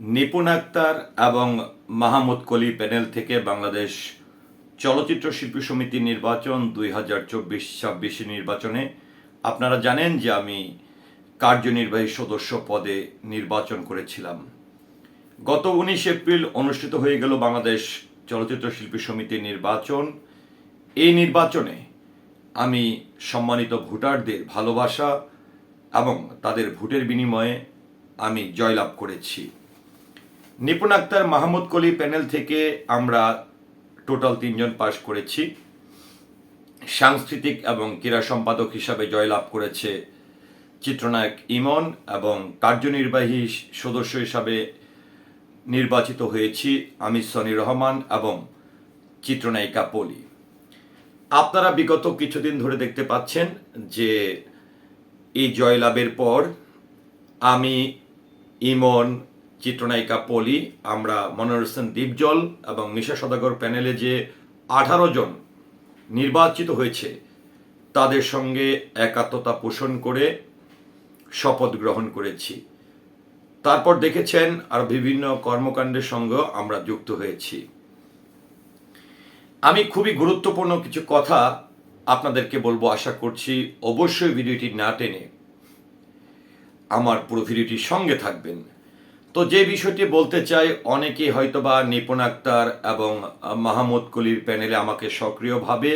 নিপুণ আক্তার এবং মাহমুদ কলি প্যানেল থেকে বাংলাদেশ চলচ্চিত্র শিল্পী সমিতি নির্বাচন দুই হাজার চব্বিশ ছাব্বিশ নির্বাচনে। আপনারা জানেন যে আমি কার্যনির্বাহী সদস্য পদে নির্বাচন করেছিলাম। গত উনিশ এপ্রিল অনুষ্ঠিত হয়ে গেল বাংলাদেশ চলচ্চিত্র শিল্পী সমিতির নির্বাচন। এই নির্বাচনে আমি সম্মানিত ভোটারদের ভালোবাসা এবং তাদের ভোটের বিনিময়ে আমি জয়লাভ করেছি। নিপুণ আক্তার মাহমুদ কলি প্যানেল থেকে আমরা টোটাল তিনজন পাশ করেছি। সাংস্কৃতিক এবং ক্রীড়া সম্পাদক হিসাবে জয়লাভ করেছে চিত্রনায়ক ইমন এবং কার্যনির্বাহী সদস্য হিসাবে নির্বাচিত হয়েছি আমি সনি রহমান এবং চিত্রনায়িকা পলি। আপনারা বিগত কিছুদিন ধরে দেখতে পাচ্ছেন যে এই জয়লাভের পর আমি, ইমন চিত্রনায়িকা পলি, আমরা মনোর হোসেন দীপজল এবং মিশা সদাগর প্যানেলে যে আঠারো জন নির্বাচিত হয়েছে, তাদের সঙ্গে একাত্মতা পোষণ করে শপথ গ্রহণ করেছি। তারপর দেখেছেন আর বিভিন্ন কর্মকাণ্ডের সঙ্গে আমরা যুক্ত হয়েছি। আমি খুবই গুরুত্বপূর্ণ কিছু কথা আপনাদেরকে বলব, আশা করছি অবশ্যই ভিডিওটি না টেনে আমার পুরো ভিডিওটির সঙ্গে থাকবেন। তো যে বিষয়টি বলতে চাই অনেকে হয়তোবা নিপুণ আক্তার এবং মাহমুদ কলির প্যানেলে আমাকে সক্রিয়ভাবে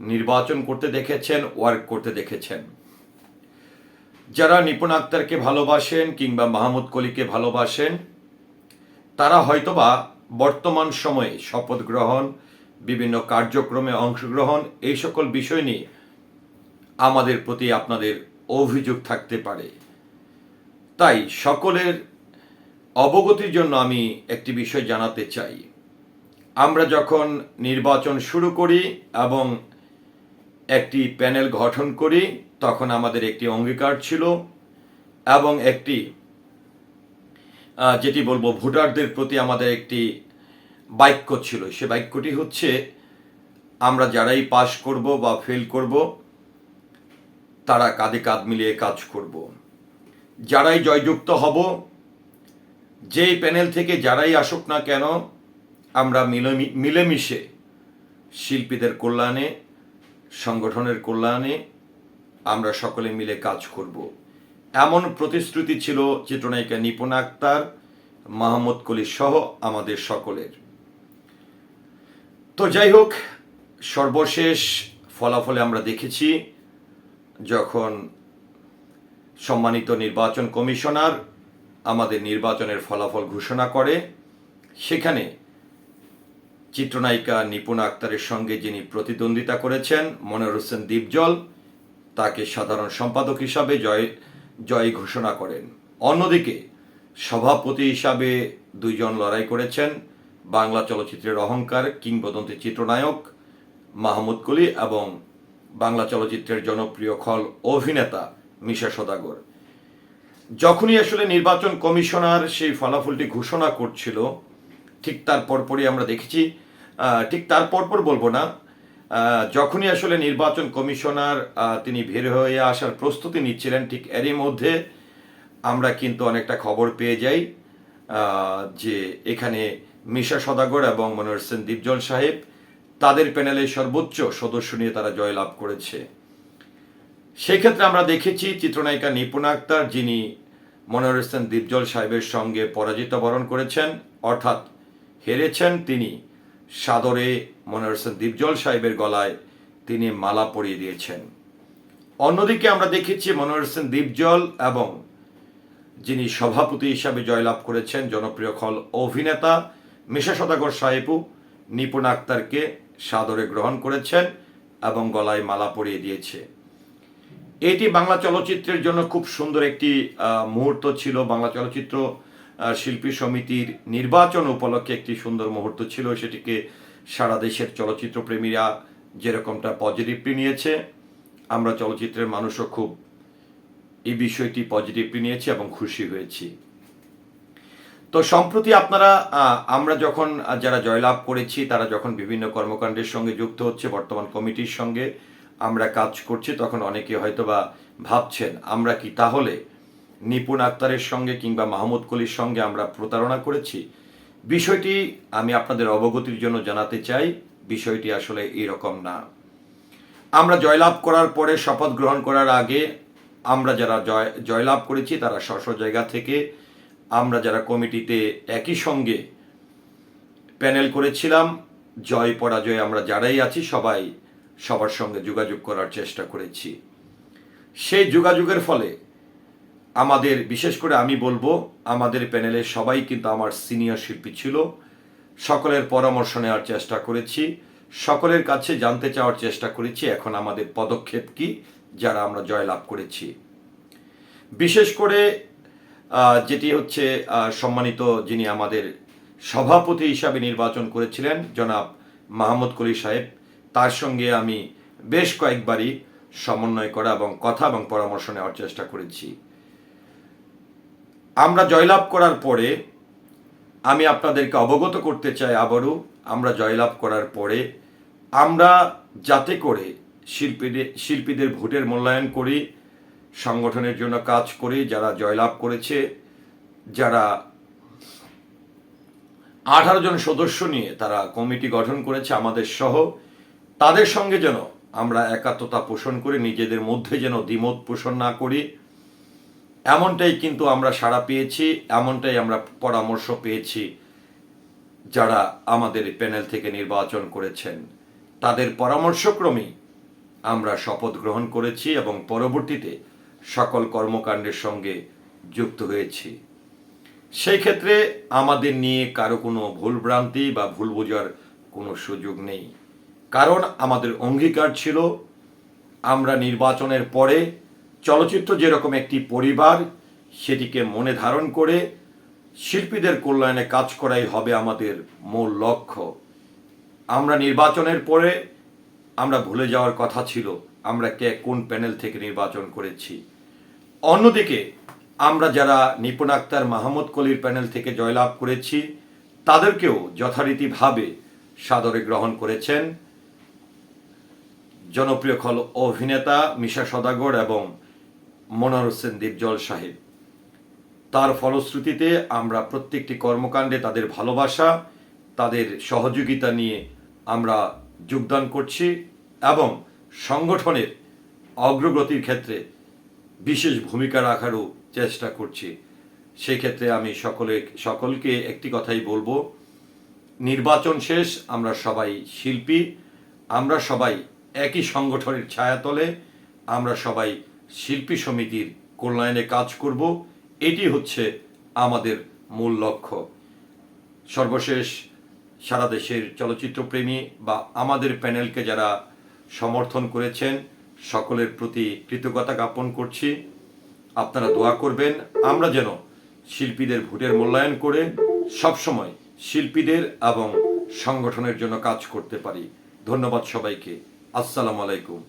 নির্বাচন করতে দেখেছেন, ওয়ার্ক করতে দেখেছেন। যারা নিপুণ আক্তারকে ভালোবাসেন কিংবা মাহমুদ কলিকে ভালোবাসেন, তারা হয়তোবা বর্তমান সময়ে শপথ গ্রহণ, বিভিন্ন কার্যক্রমে অংশগ্রহণ, এই সকল বিষয় নিয়ে আমাদের প্রতি আপনাদের অভিযোগ থাকতে পারে। তাই সকলের অবগতির জন্য আমি একটি বিষয় জানাতে চাই। আমরা যখন নির্বাচন শুরু করি এবং একটি প্যানেল গঠন করি, তখন আমাদের একটি অঙ্গীকার ছিল এবং একটি যেটি বলব ভোটারদের প্রতি আমাদের একটি বাক্য ছিল। সে বাক্যটি হচ্ছে, আমরা যারাই পাশ করব বা ফেল করব, তারা কাঁধে কাঁধ মিলিয়ে কাজ করব। যারাই জয়যুক্ত হব যেই প্যানেল থেকে যারাই আসুক না কেন, আমরা মিলে- মিলেমিশে শিল্পীদের কল্যাণে, সংগঠনের কল্যাণে আমরা সকলে মিলে কাজ করব। এমন প্রতিশ্রুতি ছিল চিত্রনায়িকা নিপুণ আক্তার, মাহমুদ কলি সহ আমাদের সকলের। তো যাই হোক, সর্বশেষ ফলাফলে আমরা দেখেছি, যখন সম্মানিত নির্বাচন কমিশনার আমাদের নির্বাচনের ফলাফল ঘোষণা করে। সেখানে চিত্রনায়িকা নিপুণ আক্তারের সঙ্গে যিনি প্রতিদ্বন্দ্বিতা করেছেন মনোর হোসেন দীপজল, তাকে সাধারণ সম্পাদক হিসাবে জয় জয় ঘোষণা করেন। অন্যদিকে সভাপতি হিসাবে দুইজন লড়াই করেছেন, বাংলা চলচ্চিত্রের অহংকার, কিংবদন্তি চিত্রনায়ক মাহমুদ কলি এবং বাংলা চলচ্চিত্রের জনপ্রিয় খল অভিনেতা মিশা সদাগর। যখনই আসলে নির্বাচন কমিশনার সেই ফলাফলটি ঘোষণা করছিল, ঠিক তার পরপরই আমরা দেখেছি ঠিক তার পরপর বলব না যখনই আসলে নির্বাচন কমিশনার তিনি বের হয়ে আসার প্রস্তুতি নিচ্ছিলেন, ঠিক এরই মধ্যে আমরা কিন্তু অনেকটা খবর পেয়ে যাই যে এখানে মিশা সদাগর এবং মনোহর সেন দীপজল সাহেব, তাদের প্যানেলের সর্বোচ্চ সদস্য নিয়ে তারা জয়লাভ করেছে। সেক্ষেত্রে আমরা দেখেছি চিত্রনায়িকা নিপুণ আক্তার, যিনি মনোহর হোসেন দীপজল সাহেবের সঙ্গে পরাজিত বরণ করেছেন, অর্থাৎ হেরেছেন তিনি। সাদরে মনোহর হোসেন দীপজল সাহেবের গলায় তিনি মালা পরিয়ে দিয়েছেন। অন্যদিকে আমরা দেখেছি মনোহর হোসেন দীপজল এবং যিনি সভাপতি হিসাবে জয়লাভ করেছেন, জনপ্রিয় খল অভিনেতা মিশা সদাগর সাহেবও নিপুণ আক্তারকে সাদরে গ্রহণ করেছেন এবং গলায় মালা পরিয়ে দিয়েছে। এটি বাংলা চলচ্চিত্রের জন্য খুব সুন্দর একটি মুহূর্ত ছিল। বাংলা চলচ্চিত্র শিল্পী সমিতির নির্বাচন উপলক্ষে একটি সুন্দর মুহূর্ত ছিল। সেটিকে সারা দেশের চলচ্চিত্র প্রেমীরা যেরকমটা পজিটিভলি নিয়েছে, আমরা চলচ্চিত্রের মানুষও খুব এই বিষয়টি পজিটিভলি নিয়েছি এবং খুশি হয়েছি। তো সম্প্রতি আপনারা আমরা যখন যারা জয়লাভ করেছি, তারা যখন বিভিন্ন কর্মকাণ্ডের সঙ্গে যুক্ত হচ্ছে, বর্তমান কমিটির সঙ্গে আমরা কাজ করছি, তখন অনেকে হয়তোবা ভাবছেন, আমরা কি তাহলে নিপুণ আক্তারের সঙ্গে কিংবা মাহমুদ কলির সঙ্গে আমরা প্রতারণা করেছি? বিষয়টি আমি আপনাদের অবগতির জন্য জানাতে চাই, বিষয়টি আসলে এরকম না। আমরা জয়লাভ করার পরে, শপথ গ্রহণ করার আগে আমরা যারা জয়, জয়লাভ করেছি, তারা স্ব জায়গা থেকে আমরা যারা কমিটিতে একই সঙ্গে প্যানেল করেছিলাম জয় পরাজয় আমরা যারাই আছি, সবাই সবার সঙ্গে যোগাযোগ করার চেষ্টা করেছি। সেই যোগাযোগের ফলে আমাদের, বিশেষ করে আমি বলব, আমাদের প্যানেলে সবাই কিন্তু আমার সিনিয়র শিল্পী ছিল। সকলের পরামর্শ নেওয়ার চেষ্টা করেছি। সকলের কাছে জানতে চাওয়ার চেষ্টা করেছি, এখন আমাদের পদক্ষেপ কি, যারা আমরা জয়লাভ করেছি। বিশেষ করে যেটি হচ্ছে সম্মানিত যিনি আমাদের সভাপতি হিসাবে নির্বাচন করেছিলেন, জনাব মাহমুদ কলি সাহেব তার সঙ্গে আমি বেশ কয়েকবারই সমন্বয় করা এবং কথা এবং পরামর্শ নেওয়ার চেষ্টা করেছি। আমরা জয়লাভ করার পরে আমি আপনাদেরকে অবগত করতে চাই আবারও, আমরা জয়লাভ করার পরে আমরা যাতে করে শিল্পীদের শিল্পীদের ভোটের মূল্যায়ন করি, সংগঠনের জন্য কাজ করি, যারা জয়লাভ করেছে, যারা আঠারো জন সদস্য নিয়ে তারা কমিটি গঠন করেছে, আমাদের সহ তাদের সঙ্গে যেন আমরা একাত্মতা পোষণ করে, নিজেদের মধ্যে যেন দ্বিমত পোষণ না করি, এমনটাই কিন্তু আমরা সাড়া পেয়েছি, এমনটাই আমরা পরামর্শ পেয়েছি যারা আমাদের প্যানেল থেকে নির্বাচন করেছেন। তাদের পরামর্শক্রমেই আমরা শপথ গ্রহণ করেছি এবং পরবর্তীতে সকল কর্মকাণ্ডের সঙ্গে যুক্ত হয়েছি। সেই ক্ষেত্রে আমাদের নিয়ে কারও কোনো ভুলভ্রান্তি বা ভুল বোঝার কোনো সুযোগ নেই। কারণ আমাদের অঙ্গীকার ছিল, আমরা নির্বাচনের পরে চলচ্চিত্র যেরকম একটি পরিবার, সেটিকে মনে ধারণ করে শিল্পীদের কল্যাণে কাজ করাই হবে আমাদের মূল লক্ষ্য। আমরা নির্বাচনের পরে আমরা ভুলে যাওয়ার কথা ছিল, আমরা কে কোন প্যানেল থেকে নির্বাচন করেছি। অন্যদিকে, আমরা যারা নিপুণ আক্তার মাহমুদ কলির প্যানেল থেকে জয়লাভ করেছি, তাদেরকেও যথারীতিভাবে সাদরে গ্রহণ করেছেন। জনপ্রিয় খল অভিনেতা মিশা সদাগর এবং মনোয়ার হোসেন দীপজল সাহেব। তার ফলশ্রুতিতে আমরা প্রত্যেকটি কর্মকাণ্ডে তাদের ভালোবাসা, তাদের সহযোগিতা নিয়ে আমরা যোগদান করছি এবং সংগঠনের অগ্রগতির ক্ষেত্রে বিশেষ ভূমিকা রাখারও চেষ্টা করছি। সেই ক্ষেত্রে আমি সকলে, সকলকে একটি কথাই বলব, নির্বাচন শেষ, আমরা সবাই শিল্পী, আমরা সবাই একই সংগঠনের ছায়াতলে আমরা সবাই শিল্পী সমিতির কল্যাণে কাজ করব। এটি হচ্ছে আমাদের মূল লক্ষ্য। সর্বশেষ সারা দেশের চলচ্চিত্রপ্রেমী বা আমাদের প্যানেলকে যারা সমর্থন করেছেন, সকলের প্রতি কৃতজ্ঞতা জ্ঞাপন করছি। আপনারা দোয়া করবেন, আমরা যেন শিল্পীদের ভোটের মূল্যায়ন করে সবসময় শিল্পীদের এবং সংগঠনের জন্য কাজ করতে পারি। ধন্যবাদ সবাইকে। আসসালামু আলাইকুম।